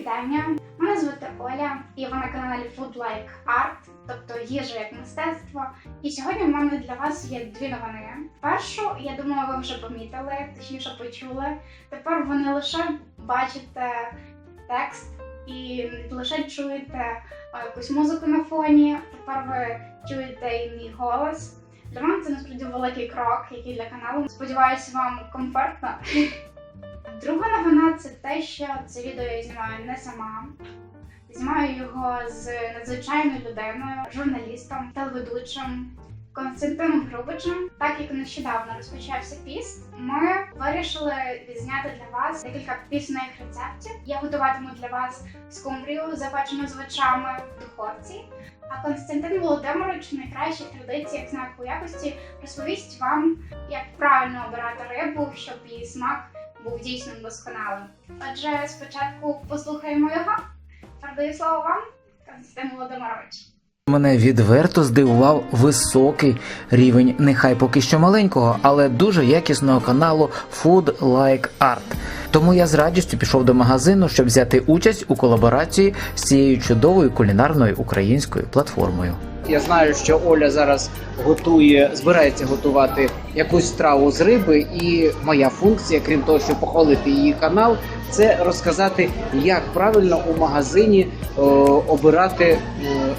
вітання! Мене звати Оля, і ви на каналі Food Like Art, тобто їжа як мистецтво. І сьогодні в мене для вас є дві новини. Першу, я думаю, ви вже помітили, точніше почули. Тепер ви не лише бачите текст і лише чуєте якусь музику на фоні, тепер ви чуєте і мій голос. Для мене це насправді великий крок, який для каналу. Сподіваюся, вам комфортно. Друга новина це те, що це відео я знімаю не сама. Знімаю його з надзвичайною людиною, журналістом, телеведучим Константином Грубичем. Так як нещодавно розпочався піст, ми вирішили відзняти для вас декілька пісних рецептів. Я готуватиму для вас скумбрію, запечену з овочами в духовці. А Константин Володимирович в найкращих традиціях знаку якості розповість вам, як правильно обирати рибу, щоб її смак був дійсно досконалим. Отже, спочатку послухаємо його. Передаю слово вам, Константин Володимирович. Мене відверто здивував високий рівень, нехай поки що маленького, але дуже якісного каналу Food Like Art. Тому я з радістю пішов до магазину, щоб взяти участь у колаборації з цією чудовою кулінарною українською платформою. Я знаю, що Оля зараз готує, збирається готувати якусь страву з риби, і моя функція, крім того, що похвалити її канал, це розказати, як правильно у магазині е, обирати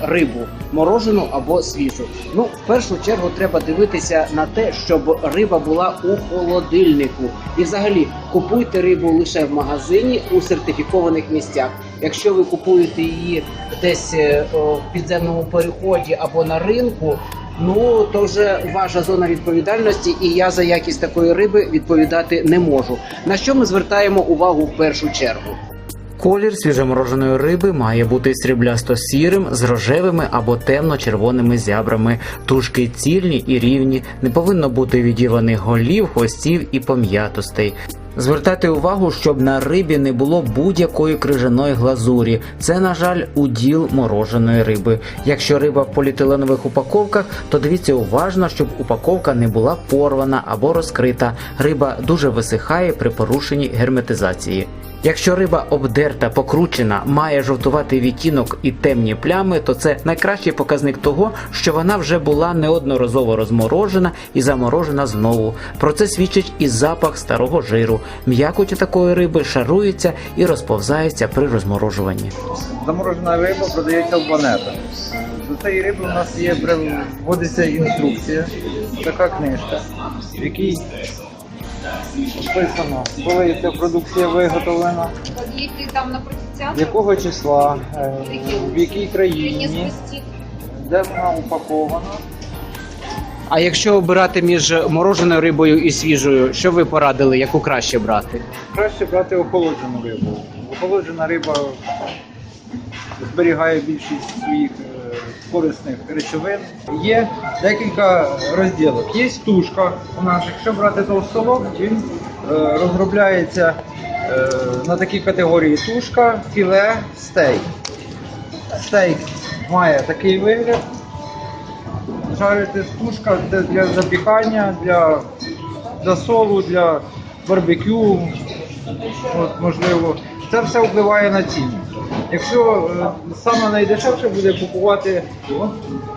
рибу морожену або свіжу. Ну, в першу чергу, треба дивитися на те, щоб риба була у холодильнику. І взагалі купуйте рибу лише в магазині у сертифікованих місцях. Якщо ви купуєте її десь е, в підземному переході або на ринку. Ну то вже ваша зона відповідальності, і я за якість такої риби відповідати не можу. На що ми звертаємо увагу в першу чергу? Колір свіжомороженої риби має бути сріблясто-сірим з рожевими або темно-червоними зябрами. Тушки цільні і рівні, не повинно бути відірваних голів, хвостів і пом'ятостей. Звертайте увагу, щоб на рибі не було будь-якої крижаної глазурі. Це, на жаль, уділ мороженої риби. Якщо риба в поліетиленових упаковках, то дивіться уважно, щоб упаковка не була порвана або розкрита. Риба дуже висихає при порушенні герметизації. Якщо риба обдерта, покручена, має жовтуватий відтінок і темні плями, то це найкращий показник того, що вона вже була неодноразово розморожена і заморожена знову. Про це свідчить і запах старого жиру. М'якоть такої риби шарується і розповзається при розморожуванні. Заморожена риба продається в банетах. До цієї риби у нас є вводиться інструкція, така книжка, в якій написано, коли ця продукція виготовлена, Їхати там на якого числа, е, в якій країні, де вона упакована. А якщо обирати між мороженою рибою і свіжою, що ви порадили, яку краще брати? Краще брати охолоджену рибу. Охолоджена риба зберігає більшість своїх корисних речовин. Є декілька розділів. Є тушка у нас. Якщо брати товстолоб, він е, розробляється е, на такій категорії тушка, філе, стейк. Стейк має такий вигляд. Жарити тушка для запікання, для, для солу, для барбекю, от, можливо. Це все впливає на ціну. Якщо е, саме найдешевше буде купувати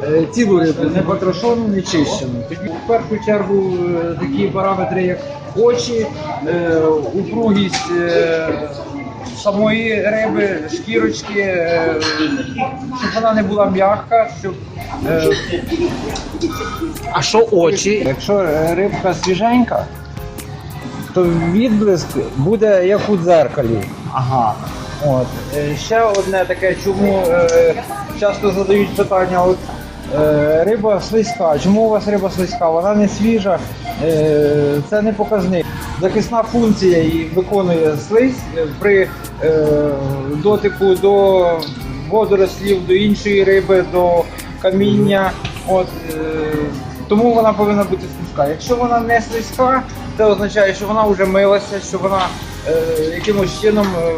е, цілу рибу, не потрошену, не чищену. Тоді в першу чергу е, такі параметри, як очі, упругість самої риби, шкірочки, щоб вона не була м'яка, щоб А що очі? Якщо рибка свіженька, то відблиск буде як у дзеркалі. Ага. От. Е, Ще одне таке, чому е, часто задають питання, от е, риба слизька, чому у вас риба слизька? Вона не свіжа, е, це не показник. Захисна функція її виконує слизь е, при е, дотику до водорослів, до іншої риби, до каміння. От, е, тому вона повинна бути слизька. Якщо вона не слизька, це означає, що вона вже милася, що вона е, якимось чином е,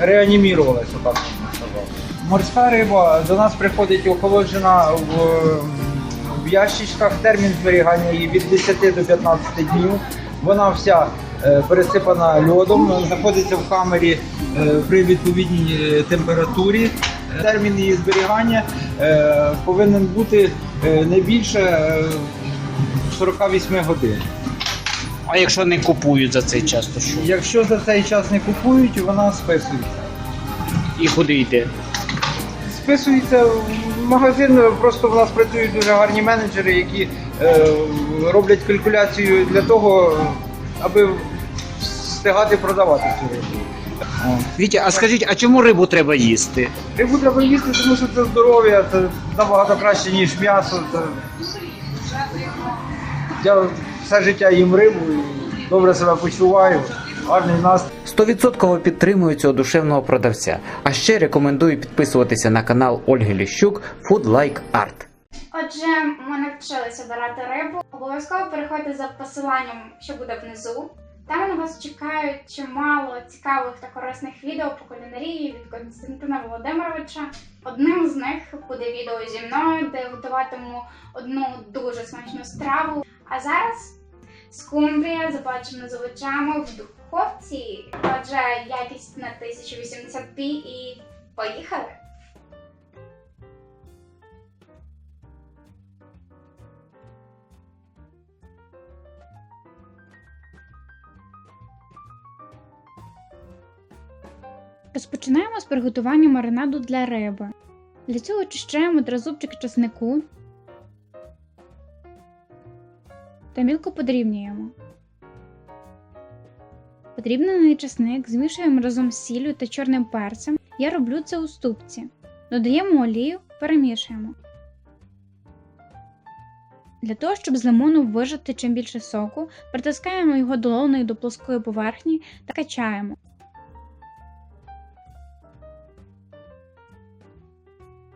реанімірувалася, отак можна сказати. Морська риба до нас приходить охолоджена в, в ящичках. Термін зберігання її від 10 до 15 днів. Вона вся е, пересипана льодом, знаходиться в камері е, при відповідній е, температурі. Термін її зберігання е, повинен бути е, не більше е, 48 годин. А якщо не купують за цей час, то що? Якщо за цей час не купують, вона списується. І куди йде? Списується в магазин, просто в нас працюють дуже гарні менеджери, які е, роблять калькуляцію для того, аби встигати продавати цю рибу. Вітя, а скажіть, а чому рибу треба їсти? Рибу треба їсти, тому що це здоров'я, це набагато краще, ніж м'ясо. Це... Я все життя їм рибу і добре себе почуваю, гарний настрій. Стовідсотково підтримую цього душевного продавця. А ще рекомендую підписуватися на канал Ольги Ліщук Food Like Art. Отже, ми навчилися обирати рибу. Обов'язково переходьте за посиланням, що буде внизу. Там на вас чекають чимало цікавих та корисних відео по кулінарії від Константина Володимировича. Одним з них буде відео зі мною, де готуватиму одну дуже смачну страву. А зараз скумбрія запечена з овочами в духовці. Отже, якість на 1080p і поїхали! Розпочинаємо з приготування маринаду для риби. Для цього очищаємо три зубчики чеснику та мілко подрібнюємо. Подрібнений чесник змішуємо разом з сіллю та чорним перцем. Я роблю це у ступці. Додаємо олію, перемішуємо. Для того, щоб з лимону вижати чим більше соку, притискаємо його долоною до плоскої поверхні та качаємо.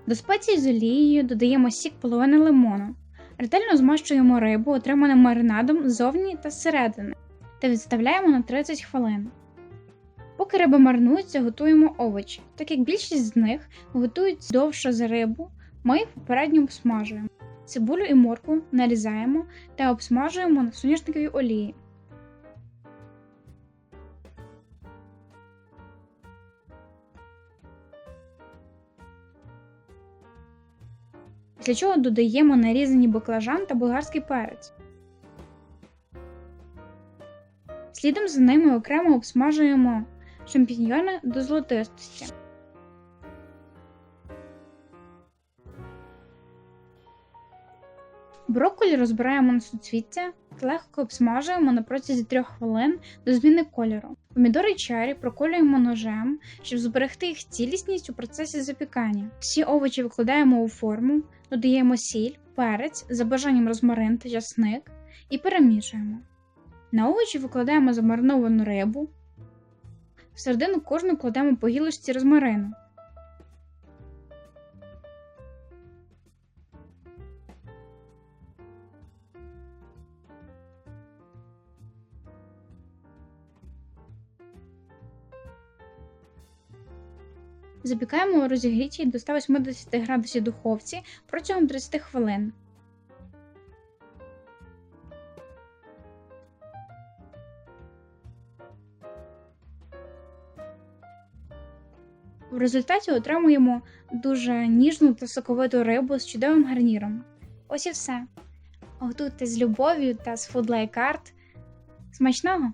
До спецій з олією додаємо сік половини лимону. Ретельно змащуємо рибу, отриманим маринадом ззовні та зсередини, та відставляємо на 30 хвилин. Поки риба маринується, готуємо овочі. Так як більшість з них готують довше за рибу, ми їх попередньо обсмажуємо. Цибулю і моркву нарізаємо та обсмажуємо на соняшниковій олії. Після чого додаємо нарізані баклажан та болгарський перець. Слідом за ними окремо обсмажуємо шампіньйони до золотистості. Брокколі розбираємо на суцвіття та легко обсмажуємо на протязі 3 хвилин до зміни кольору. Помідори чері проколюємо ножем, щоб зберегти їх цілісність у процесі запікання. Всі овочі викладаємо у форму, додаємо сіль, перець, за бажанням розмарин та часник і перемішуємо. На овочі викладаємо замариновану рибу. Всередину кожну кладемо по гілочці розмарину. Запікаємо у розігрітій до 180 градусів духовці протягом 30 хвилин. В результаті отримуємо дуже ніжну та соковиту рибу з чудовим гарніром. Ось і все. Готуйте з любов'ю та з Art. Смачного!